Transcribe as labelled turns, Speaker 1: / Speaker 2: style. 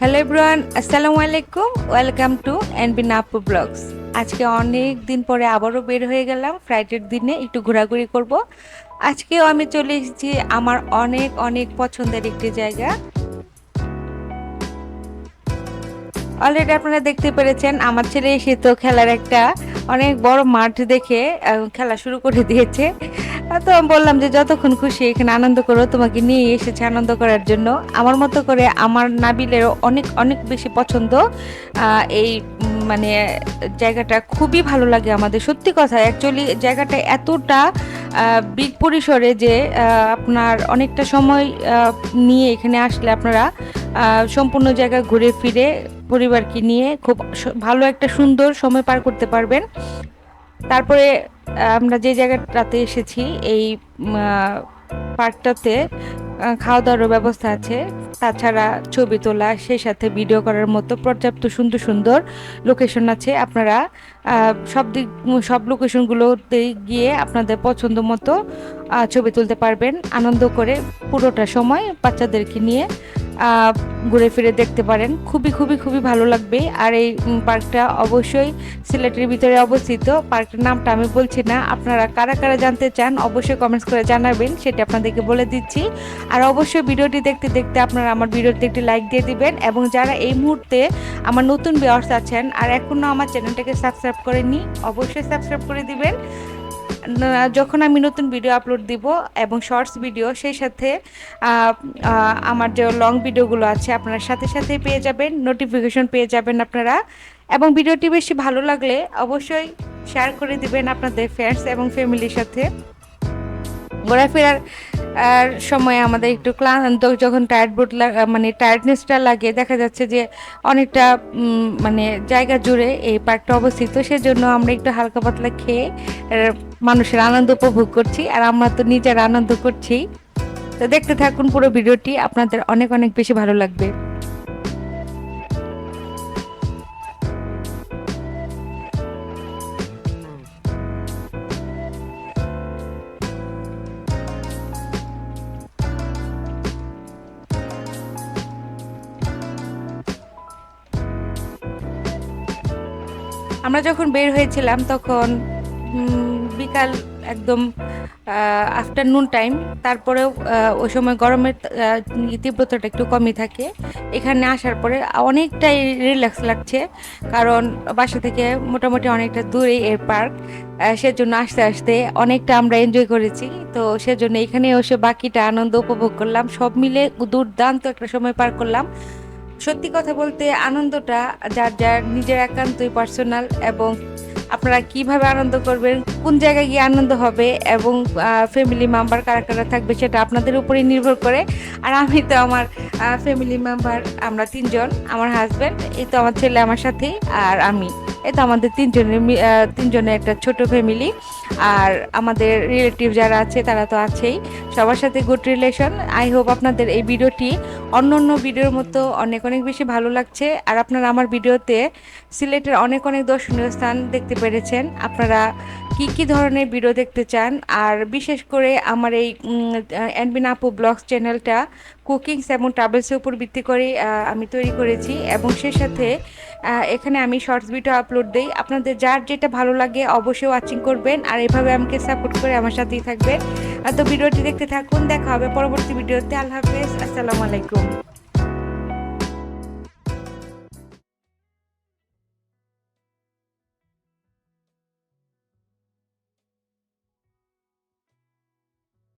Speaker 1: Hello everyone আসসালামু আলাইকুম welcome to NB Napu vlogs আজকে অনেক দিন পরে আবারও বের হয়ে গেলাম ফ্রাইডের দিনে একটু ঘোরাঘুরি করব। আজকেও আমি চলে এসেছি আমার অনেক অনেক পছন্দের একটি জায়গা। অলরেডি আপনারা দেখতে পেরেছেন, আমার ছেলে এসে তো খেলার একটা অনেক বড় মাঠ দেখে খেলা শুরু করে দিয়েছে। তো বললাম যে, যতক্ষণ খুশি এখানে আনন্দ করো, তোমাকে নিয়ে এসেছে আনন্দ করার জন্য। আমার মতো করে আমার নাবিলেরও অনেক অনেক বেশি পছন্দ। এই মানে জায়গাটা খুবই ভালো লাগে আমাদের। সত্যি কথা অ্যাকচুয়ালি জায়গাটা এতটা বিগ পরিসরে যে আপনার অনেকটা সময় নিয়ে এখানে আসলে আপনারা সম্পূর্ণ জায়গা ঘুরে ফিরে পরিবারকে নিয়ে খুব ভালো একটা সুন্দর সময় পার করতে পারবেন। তারপরে আমরা যে জায়গাটাতে এসেছি, এই পার্কটাতে খাওয়া দাওয়ারও ব্যবস্থা আছে। তাছাড়া ছবি তোলা, সেই সাথে ভিডিও করার মতো পর্যাপ্ত সুন্দর সুন্দর লোকেশন আছে। আপনারা সব দিক, সব লোকেশনগুলোতে গিয়ে আপনাদের পছন্দ মতো ছবি তুলতে পারবেন। আনন্দ করে পুরোটা সময় বাচ্চাদেরকে নিয়ে ঘুরে ফিরে দেখতে পারেন। খুবই খুবই খুবই ভালো লাগবে। আর এই পার্কটা অবশ্যই সিলেটের ভিতরে অবস্থিত। পার্কটার নামটা আমি বলছি না। আপনারা কারা কারা জানতে চান অবশ্যই কমেন্টস করে জানাবেন। সেটা আপনাদেরকে বলে দিচ্ছি। আর অবশ্যই ভিডিওটি দেখতে দেখতে আপনারা আমার ভিডিওতে একটি লাইক দিয়ে দিবেন। এবং যারা এই মুহূর্তে আমার নতুন ভিউয়ার্স আছেন আর এখনও আমার চ্যানেলটাকে সাবস্ক্রাইব করেননি, অবশ্যই সাবস্ক্রাইব করে দিবেন। যখন আমি নতুন ভিডিও আপলোড দিব এবং শর্টস ভিডিও সেই সাথে আমার যে লং ভিডিওগুলো আছে, আপনারা সাথে সাথে পেয়ে যাবেন নোটিফিকেশন পেয়ে যাবেন আপনারা। এবং ভিডিওটি বেশি ভালো লাগলে অবশ্যই শেয়ার করে দিবেন আপনাদের ফ্রেন্ডস এবং ফ্যামিলির সাথে। ঘোরাফেরার, আর সময় আমাদের একটু ক্লান্ত, যখন টায়ার্ড বোর্ড মানে টায়ার্ডনেসটা লাগে, দেখা যাচ্ছে যে অনেকটা মানে জায়গা জুড়ে এই পার্কটা অবস্থিত, সেজন্য আমরা একটু হালকা পাতলা খেয়ে মানুষের আনন্দ উপভোগ করছি, আর আমরা তো নিজের আনন্দ করছি। তো দেখতে থাকুন পুরো ভিডিওটি, আপনাদের অনেক অনেক বেশি ভালো লাগবে। আমরা যখন বের হয়েছিলাম, তখন বিকাল একদম আফটারনুন টাইম তারপরেও ওই সময় গরমের তীব্রতাটা একটু কমই থাকে। এখানে আসার পরে অনেকটাই রিল্যাক্স লাগছে, কারণ বাসা থেকে মোটামুটি অনেকটা দূরেই এর পার্ক সেজন্য আস্তে আস্তে অনেকটা আমরা এনজয় করেছি। তো সেজন্য এখানে এসে বাকিটা আনন্দ উপভোগ করলাম। সব মিলে দুর্দান্ত একটা সময় পার করলাম। সত্যি কথা বলতে আনন্দটা যার যার নিজের একান্তই পার্সোনাল এবং আপনারা কীভাবে আনন্দ করবেন, কোন জায়গায় গিয়ে আনন্দ হবে এবং ফ্যামিলি মেম্বার কারা কারা থাকবে সেটা আপনাদের উপরে নির্ভর করে। আর আমি তো আমার ফ্যামিলি মেম্বার আমরা তিনজন, আমার হাজব্যান্ড এই তো আমার ছেলে, আমার সাথে, আর আমি। এই তো আমাদের তিনজনের তিনজনের একটা ছোট ফ্যামিলি আর আমাদের রিলেটিভ যারা আছে, তারা তো আছেই। সবার সাথে গুড রিলেশন আই হোপ আপনাদের এই ভিডিওটি অন্য অন্য ভিডিওর মতো অনেক অনেক বেশি ভালো লাগছে। আর আপনারা আমার ভিডিওতে সিলেটের অনেক অনেক দর্শনীয় স্থান দেখতে পেরেছেন। আপনারা কি কি ধরনের ভিডিও দেখতে চান? আর বিশেষ করে আমার এই এনবিন আপু ব্লগস চ্যানেলটা কুকিংস এবং ট্রাভেলসের উপর ভিত্তি করে আমি তৈরি করেছি। এবং সে সাথে এখানে আমি শর্টস ভিডিও আপলোড দিই। আপনাদের যার যেটা ভালো লাগে অবশ্যই ওয়াচিং করবেন। আর এভাবে আমাকে সাপোর্ট করে আমার সাথেই থাকবেন। তো ভিডিওটি দেখতে থাকুন। দেখা হবে পরবর্তী ভিডিওতে। আল্লাহ হাফেজ। আসসালামু আলাইকুম।